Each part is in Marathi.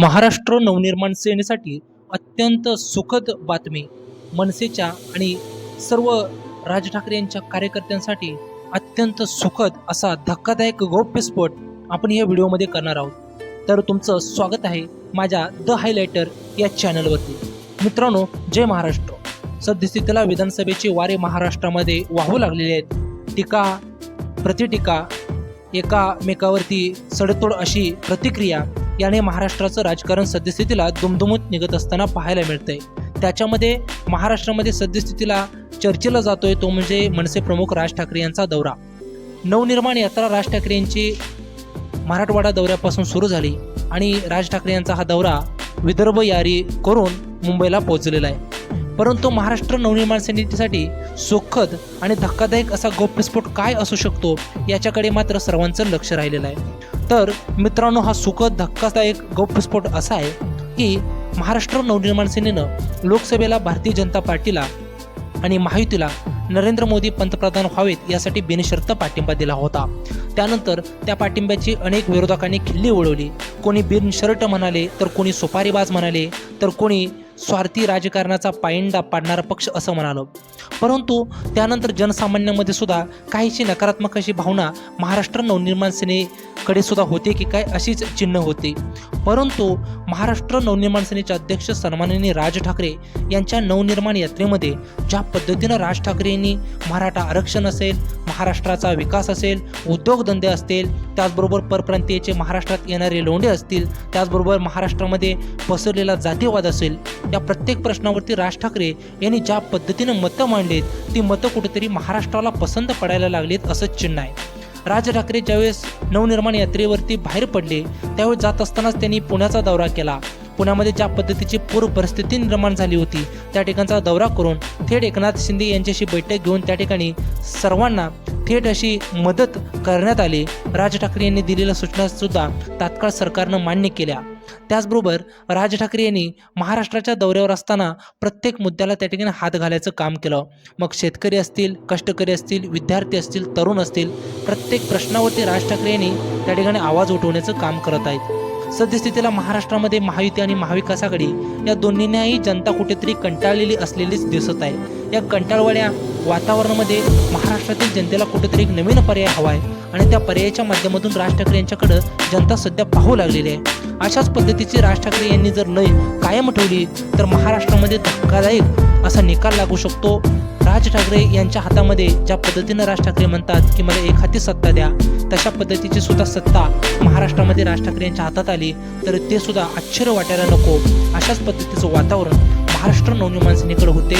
महाराष्ट्र नवनिर्माण सेनेसाठी अत्यंत सुखद बातमी. मनसेच्या आणि सर्व राज ठाकरे यांच्या कार्यकर्त्यांसाठी अत्यंत सुखद असा धक्कादायक गौप्यस्फोट आपण या व्हिडिओमध्ये करणार आहोत. तर तुमचं स्वागत आहे माझ्या द हायलायटर या चॅनलवरती. मित्रांनो जय महाराष्ट्र. सद्यस्थितीला विधानसभेचे वारे महाराष्ट्रामध्ये वाहू लागलेले आहेत. टीका प्रतिटीका एकामेकावरती सडतोड अशी प्रतिक्रिया याने महाराष्ट्राचं राजकारण सद्यस्थितीला दुमदुमत निघत असताना पाहायला मिळतंय. त्याच्यामध्ये महाराष्ट्रामध्ये सद्यस्थितीला चर्चेला जातोय तो म्हणजे मनसे प्रमुख राज ठाकरे यांचा दौरा. नवनिर्माण यात्रा राज ठाकरे यांची मराठवाडा दौऱ्यापासून सुरू झाली आणि राज ठाकरे यांचा हा दौरा विदर्भ यारी करून मुंबईला पोहोचलेला आहे. परंतु महाराष्ट्र नवनिर्माण सेनेसाठी सुखद आणि धक्कादायक असा गौप्यस्फोट काय असू शकतो याच्याकडे मात्र सर्वांचं लक्ष राहिलेलं आहे. तर मित्रांनो हा सुखद धक्कादायक गौप्यस्फोट असा आहे की महाराष्ट्र नवनिर्माण सेनेनं लोकसभेला भारतीय जनता पार्टीला आणि महायुतीला नरेंद्र मोदी पंतप्रधान व्हावेत यासाठी बिनशर्त पाठिंबा दिला होता. त्यानंतर त्या पाठिंब्याची अनेक विरोधकांनी खिल्ली उडवली. कोणी बिनशर्ट म्हणाले तर कोणी सुपारीबाज म्हणाले तर कोणी स्वार्थी राजकारणाचा पायंडा पाडणारा पक्ष असं म्हणालो. परंतु त्यानंतर जनसामान्यांमध्ये सुद्धा काहीशी नकारात्मक अशी भावना महाराष्ट्र नवनिर्माण सेनेकडे सुद्धा होते की काय अशीच चिन्ह होती. परंतु महाराष्ट्र नवनिर्माण सेनेचे अध्यक्ष सन्माननीय राज ठाकरे यांच्या नवनिर्माण यात्रेमध्ये ज्या पद्धतीनं राज ठाकरे यांनी मराठा आरक्षण असेल महाराष्ट्राचा विकास असेल उद्योगधंदे असतील त्याचबरोबर परप्रांतीयचे महाराष्ट्रात येणारे लोंढे असतील त्याचबरोबर महाराष्ट्रामध्ये पसरलेला जातीवाद असेल या प्रत्येक प्रश्नावरती राज ठाकरे यांनी ज्या पद्धतीनं मतं मांडलीत ती मतं कुठेतरी महाराष्ट्राला पसंत पडायला लागलीत असंच चिन्ह आहे. राज ठाकरे ज्यावेळेस नवनिर्माण यात्रेवरती बाहेर पडले त्यावेळेस जात असतानाच त्यांनी पुण्याचा दौरा केला. पुण्यामध्ये ज्या पद्धतीची पूर्व परिस्थिती निर्माण झाली होती त्या ठिकाणचा दौरा करून थेट एकनाथ शिंदे यांच्याशी बैठक घेऊन त्या ठिकाणी सर्वांना थेट अशी मदत करण्यात आली. राज ठाकरे यांनी दिलेल्या सूचनासुद्धा तात्काळ सरकारनं मान्य केल्या. त्याचबरोबर राज ठाकरे यांनी महाराष्ट्राच्या दौऱ्यावर असताना प्रत्येक मुद्द्याला त्या ठिकाणी हात घालायचं काम केलं. मग शेतकरी असतील कष्टकरी असतील विद्यार्थी असतील तरुण असतील प्रत्येक प्रश्नावरती राज ठाकरे यांनी त्या ठिकाणी आवाज उठवण्याचं काम करत आहेत. सद्यस्थितीला महाराष्ट्रामध्ये महायुती आणि महाविकास आघाडी या दोन्हींनाही जनता कुठेतरी कंटाळलेली असलेलीच दिसत आहे. या कंटाळवाड्या वातावरणामध्ये महाराष्ट्रातील जनतेला कुठेतरी एक नवीन पर्याय हवा आहे आणि त्या पर्यायाच्या माध्यमातून राज ठाकरे यांच्याकडं जनता सध्या पाहू लागलेली आहे. अशाच पद्धतीची राज ठाकरे यांनी जर लय कायम ठेवली तर महाराष्ट्रामध्ये धक्कादायक असा निकाल लागू शकतो. राज ठाकरे यांच्या हातामध्ये ज्या पद्धतीनं राज ठाकरे म्हणतात की मला एक हाती सत्ता द्या तशा पद्धतीची सुद्धा सत्ता महाराष्ट्रामध्ये राज ठाकरे यांच्या हातात आली तर ते सुद्धा आश्चर्य वाटायला नको. अशाच पद्धतीचं वातावरण महाराष्ट्र नवनिर्माण सेनेकडे होते.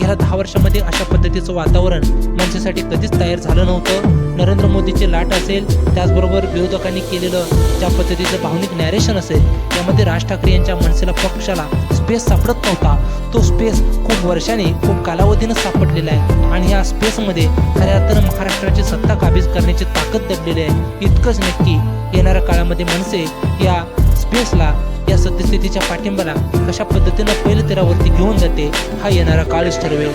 गेल्या दहा वर्षामध्ये अशा पद्धतीचं वातावरण मनसेसाठी कधीच तयार झालं नव्हतं. नरेंद्र मोदीची लाट असेल त्याचबरोबर विरोधकांनी केलेलं ज्या पद्धतीचं भावनिक नॅरेशन असेल यामध्ये राज ठाकरे यांच्या मनसेला पक्षाला स्पेस सापडत नव्हता. तो स्पेस खूप वर्षाने खूप कालावधीनं सापडलेला आहे. आणि या स्पेसमध्ये खऱ्या अर्थानं महाराष्ट्राची सत्ता काबीज करण्याची ताकद दडलेली आहे. इतकंच नक्की येणाऱ्या काळामध्ये मनसे या स्पेसला या सद्यस्थितीच्या पाठिंब्याला कशा पद्धतीनं पहिल्या तेरावरती घेऊन जाते हा येणारा काळच ठरवेल.